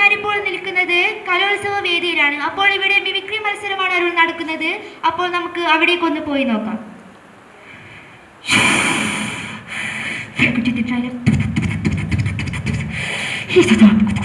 ഞാനിപ്പോൾ നിൽക്കുന്നത് കലോത്സവ വേദിയിലാണ്. അപ്പോൾ ഇവിടെ മിമിക്രി മത്സരമാണ് അരുൺ നടക്കുന്നത്. അപ്പോൾ നമുക്ക് അവിടേക്ക് ഒന്ന് പോയി നോക്കാം. How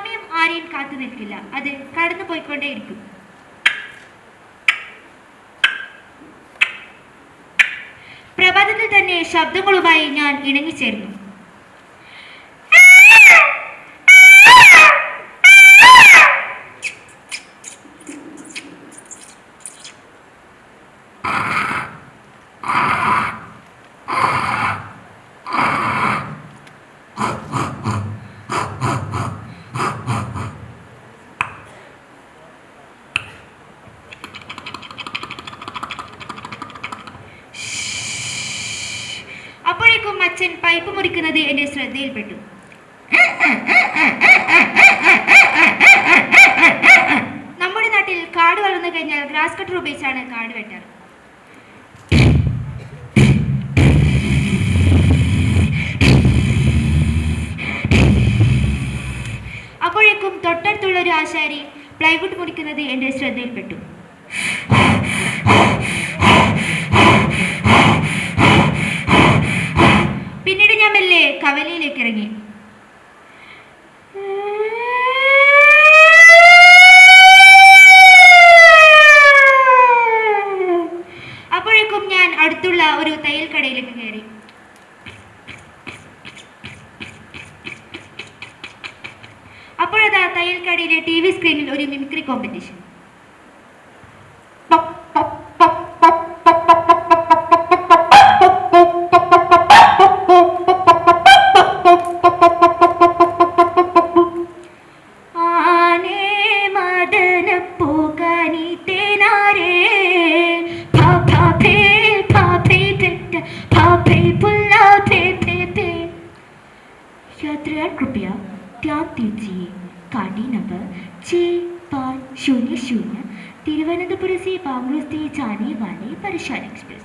സമയം ആരെയും കാത്തു നിൽക്കില്ല. അത് കടന്നു പോയിക്കൊണ്ടേയിരിക്കും. പ്രഭാതത്തിൽ തന്നെ ശബ്ദങ്ങളുമായി ഞാൻ ഇണങ്ങിച്ചേർന്നു അപ്പോഴേക്കും അച്ഛൻ പൈപ്പ് മുറിക്കുന്നത് എന്റെ ശ്രദ്ധയിൽപ്പെട്ടു. നമ്മുടെ നാട്ടിൽ കാട് വളർന്നു കഴിഞ്ഞാൽ ഗ്രാസ് കട്ടർ ഉപയോഗിച്ചാണ് കാട് വെട്ടാറ്. അപ്പോഴേക്കും തൊട്ടടുത്തുള്ള ഒരു ആശാരി പ്ലൈവുഡ് മുറിക്കുന്നത് എന്റെ ശ്രദ്ധയിൽപ്പെട്ടു. കവലയിലേക്ക് ഇറങ്ങി അപ്പോഴേക്കും ഞാൻ അടുത്തുള്ള ഒരു തയ്യൽ കടയിലേക്ക് കയറി. ആ തയ്യൽ കടയിലെ ടി വി സ്ക്രീനിൽ ഒരു മിമിക്രി കോമ്പറ്റീഷൻ त्याग दीजिए गाड़ी नंबर छः पाँच शून्य शून्य तिरुवनंतपुरम से बांग्लोर से जाने वाले परेशान एक्सप्रेस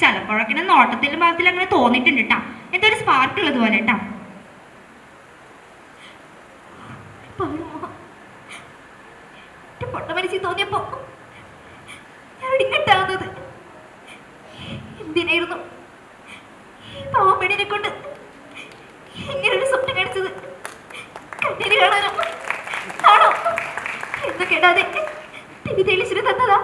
ചിലപ്പോഴൊക്കെ നോട്ടത്തിലും ഭാഗത്തിൽ അങ്ങനെ തോന്നിയിട്ടുണ്ട് കേട്ടാ എന്തൊരു സ്പാർക്ക് ഉള്ളത് പോലെ കേട്ടാ പൊട്ട മനസ്സിൽ തോന്നിയപ്പോ ഞാൻ ഇടിക്കട്ടാവുന്നത് എന്തിനായിരുന്നു? ഈ പാവം പെണ്ണിനെ കൊണ്ട് ഇങ്ങനൊരു സ്വപ്നം കാണിച്ചത്? കണ്ണീര് കാണാനോ? ആണോ? എന്ന് കേടാതെ തിരി തെളിച്ചിട്ട് തന്നതാ.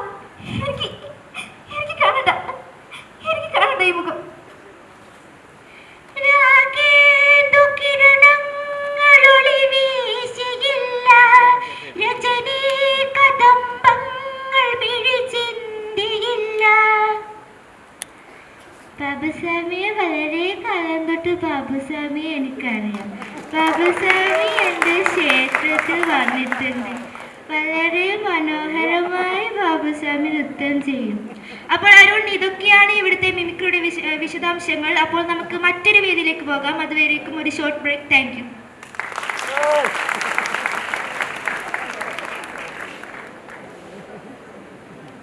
ബാബുസ്വാമിയെ വളരെ കാലം തൊട്ട് ബാബുസ്വാമിയെ എനിക്കറിയാം. ബാബുസ്വാമി എന്റെ ക്ഷേത്രത്തിൽ വന്നിട്ടുണ്ട്. വളരെ മനോഹരമായി ബാബുസ്വാമി നൃത്തം ചെയ്യും. അപ്പോൾ അരുൺ ഇതൊക്കെയാണ് ഇവിടുത്തെ മിമിക്രിയുടെ വിശ വിശദാംശങ്ങൾ. അപ്പോൾ നമുക്ക് മറ്റൊരു വേദിയിലേക്ക് പോകാം. അതുവരേക്കും ഒരു ഷോർട്ട് ബ്രേക്ക് താങ്ക്